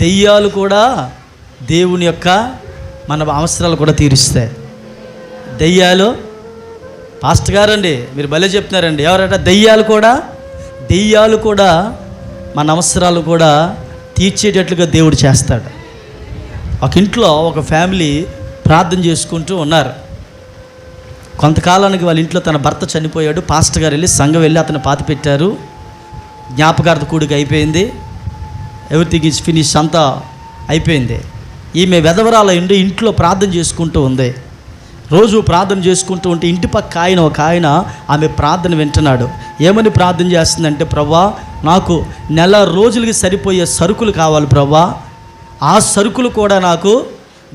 దెయ్యాలు కూడా దేవుని యొక్క మన అవసరాలు కూడా తీరుస్తాయి. దెయ్యాలు పాస్టర్ గారండి మీరు భలే చెప్తున్నారండి. ఎవరంటే దెయ్యాలు కూడా దెయ్యాలు కూడా మన అవసరాలు కూడా తీర్చేటట్లుగా దేవుడు చేస్తాడు. ఒక ఇంట్లో ఒక ఫ్యామిలీ ప్రార్థన చేసుకుంటూ ఉన్నారు. కొంతకాలానికి వాళ్ళ ఇంట్లో తన భర్త చనిపోయాడు. పాస్టర్ గారు వెళ్ళి సంఘం వెళ్ళి అతను పాతి పెట్టారు జ్ఞాపకార్థ కూడిక అయిపోయింది. ఎవ్రీథింగ్ ఈజ్ ఫినిష్ అంతా అయిపోయింది. ఈమె వెధవరాల ఉండి ఇంట్లో ప్రార్థన చేసుకుంటూ ఉంది. రోజు ప్రార్థన చేసుకుంటూ ఉంటే ఇంటి పక్క ఆయన ఒక ఆయన ఆమె ప్రార్థన వింటున్నాడు. ఏమని ప్రార్థన చేస్తుందంటే ప్రవ్వా నాకు నెల రోజులకి సరిపోయే సరుకులు కావాలి ప్రవ్వా. ఆ సరుకులు కూడా నాకు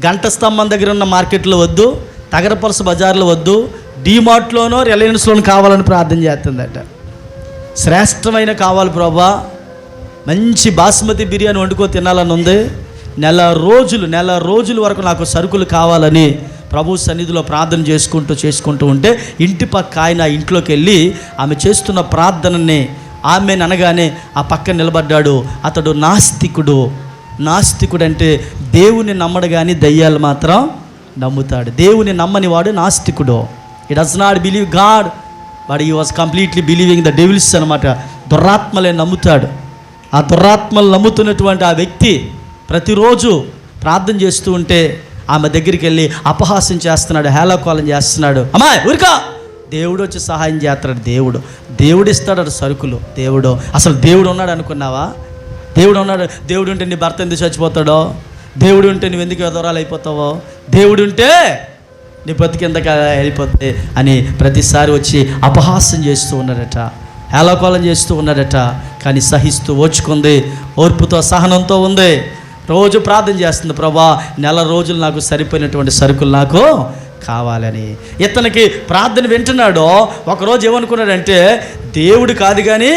గంట స్తంభం దగ్గర ఉన్న మార్కెట్లో వద్దు తగరపరస బజార్లో వద్దు డీమార్ట్లోనో రిలయన్స్లోనో కావాలని ప్రార్థన చేస్తుందట. శ్రేష్టమైన కావాలి ప్రభా మంచి బాస్మతి బిర్యానీ వండుకో తినాలని ఉంది. నెల రోజులు నెల రోజుల వరకు నాకు సరుకులు కావాలని ప్రభు సన్నిధిలో ప్రార్థన చేసుకుంటూ చేసుకుంటూ ఉంటే ఇంటి పక్క ఆయన ఇంట్లోకి వెళ్ళి ఆమె చేస్తున్న ప్రార్థనని ఆమె అనగానే ఆ పక్కన నిలబడ్డాడు. అతడు నాస్తికుడు. నాస్తికుడు అంటే దేవుని నమ్మడు కానీ దయ్యాలు మాత్రం నమ్ముతాడు. దేవుని నమ్మని వాడు నాస్తికుడు. ఈ డస్ నాట్ బిలీవ్ గాడ్ వాడు ఈ was completely believing the devils అనమాట దురాత్మలే నమ్ముతాడు. ఆ దురాత్మలు నమ్ముతున్నటువంటి ఆ వ్యక్తి ప్రతిరోజు ప్రార్థన చేస్తూ ఉంటే ఆమె దగ్గరికి వెళ్ళి అపహాసం చేస్తున్నాడు హేళకోలం చేస్తున్నాడు. అమ్మా ఊరికా! దేవుడు వచ్చి సహాయం చేస్తాడు దేవుడు. దేవుడు ఇస్తాడు సరుకులు. దేవుడు అసలు దేవుడు ఉన్నాడు అనుకున్నావా? దేవుడు ఉన్నాడు దేవుడు ఉంటే నీ భర్త ఎందుకు చచ్చిపోతాడో? దేవుడు ఉంటే నువ్వు ఎందుకు ఎదరాలు అయిపోతావో? దేవుడు ఉంటే నీ బతికి ఎంత వెళ్ళిపోతే అని ప్రతిసారి వచ్చి అపహాస్యం చేస్తూ ఉన్నాడట. హేళకోలం చేస్తూ ఉన్నాడట కానీ సహిస్తూ ఓచుకుంది ఓర్పుతో సహనంతో ఉంది. రోజు ప్రార్థన చేస్తుంది ప్రభా నెల రోజులు నాకు సరిపోయినటువంటి సరుకులు నాకు కావాలని. ఇతనికి ప్రార్థన వింటున్నాడో ఒకరోజు ఏమనుకున్నాడంటే దేవుడు కాదు కానీ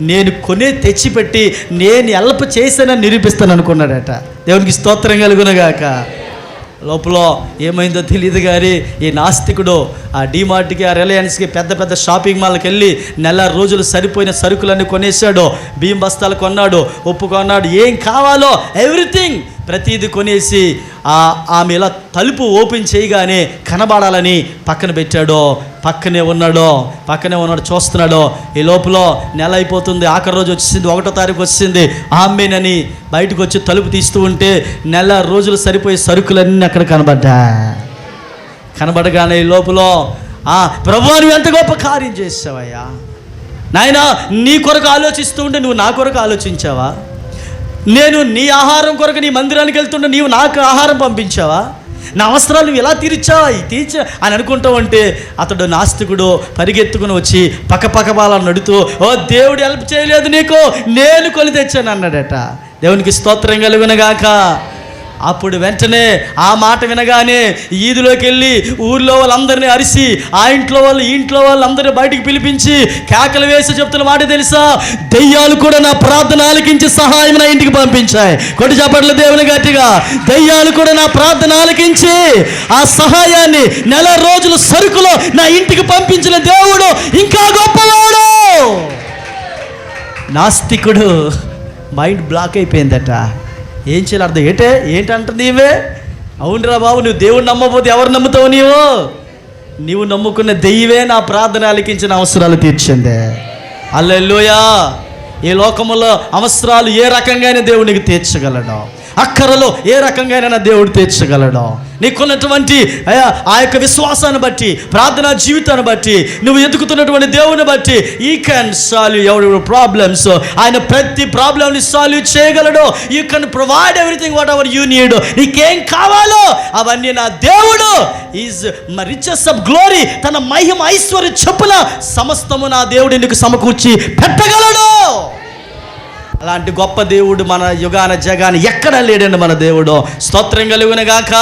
నేను కొనే తెచ్చిపెట్టి నేను ఎల్ప చేశానని నిరూపిస్తాను అనుకున్నాడట. దేవునికి స్తోత్రం కలుగునగాక లోపల ఏమైందో తెలియదు కానీ ఈ నాస్తికుడు ఆ డీమార్ట్కి ఆ రిలయన్స్కి పెద్ద పెద్ద షాపింగ్ మాల్కి వెళ్ళి నెల రోజులు సరిపోయిన సరుకులన్నీ కొనేసాడు బియ్యం బస్తాలు కొన్నాడు ఉప్పు కొన్నాడు. ఏం కావాలో ఎవ్రీథింగ్ ప్రతిదీ కొనేసి ఆమె ఇలా తలుపు ఓపెన్ చేయగానే కనబడాలని పక్కన పెట్టాడో పక్కనే ఉన్నాడో పక్కనే ఉన్నాడు చూస్తున్నాడో. ఈ లోపల నెల అయిపోతుంది ఆఖరి రోజు వచ్చింది ఒకటో తారీఖు వచ్చింది ఆమెనని బయటకు వచ్చి తలుపు తీస్తూ ఉంటే నెల రోజులు సరిపోయే సరుకులన్నీ అక్కడ కనబడ్డా. కనబడగానే ఈ లోపల ఆ ప్రభు నువ్వు ఎంత గొప్ప కార్యం చేసావయ్యా నాయనా నీ కొరకు ఆలోచిస్తూ ఉంటే నువ్వు నా కొరకు ఆలోచించావా? నేను నీ ఆహారం కొరకు నీ మందిరానికి వెళ్తుంటే నీవు నాకు ఆహారం పంపించావా? నా అవసరాలు నువ్వు ఎలా తీర్చావా ఈ తీర్చ అని అనుకుంటావు అంటే అతడు నాస్తికుడు పరిగెత్తుకుని వచ్చి పక్కపక్క పక్క నడుతూ ఓ దేవుడు హెల్ప్ చేయలేదు నీకు. నేను కొని తెచ్చాను అన్నాడట. దేవునికి స్తోత్రం కలుగునగాక అప్పుడు వెంటనే ఆ మాట వినగానే ఈదిలోకి వెళ్ళి ఊర్లో వాళ్ళందరినీ అరిసి ఆ ఇంట్లో వాళ్ళు ఈ ఇంట్లో వాళ్ళందరినీ బయటికి పిలిపించి కేకలు వేసి చెప్తున్న మాట తెలుసా? దెయ్యాలు కూడా నా ప్రార్థన ఆలకించి సహాయం నా ఇంటికి పంపించాయి. కొట్టి చెప్పట్ల దేవుని గట్టిగా. దెయ్యాలు కూడా నా ప్రార్థన ఆలకించి ఆ సహాయాన్ని నెల రోజులు సరుకులో నా ఇంటికి పంపించిన దేవుడు ఇంకా గొప్పవాడు. నాస్తికుడు మైండ్ బ్లాక్ అయిపోయిందట. ఏం చేయాలి? అర్థం ఏంటే? ఏంటంట నీవే అవునురా బాబు నువ్వు దేవుడు నమ్మకపోతే ఎవరు నమ్ముతావు నీవు? నీవు నమ్ముకున్న దెయ్యవే నా ప్రార్థన అలికించిన అవసరాలు తీర్చిందే. అల్లెల్లోయా ఈ లోకములో అవసరాలు ఏ రకంగానే దేవునికి తీర్చగలడు అక్కరలో ఏ రకంగానైనా దేవుడు తీర్చగలడు? నీకున్నటువంటి ఆ- యొక్క విశ్వాసాన్ని బట్టి ప్రార్థనా జీవితాన్ని బట్టి నువ్వు ఎదుగుతున్నటువంటి దేవుని బట్టి ఈ క్యాన్ సాల్వ్ ఎవరి ప్రాబ్లమ్స్ ఆయన ప్రతి ప్రాబ్లమ్ని సాల్వ్ చేయగలడు. You can provide everything whatever you need నీకేం కావాలో అవన్నీ నా దేవుడు. ఈజ్ రిచెస్ ఆఫ్ గ్లోరీ తన మహిమ ఐశ్వర్య చెప్పున సమస్తము నా దేవుడు నీకు సమకూర్చి పెట్టగలడు. అలాంటి గొప్ప దేవుడు మన యుగాన జగాన ఎక్కడ లేడండి మన దేవుడు. స్తోత్రం కలుగునగాక.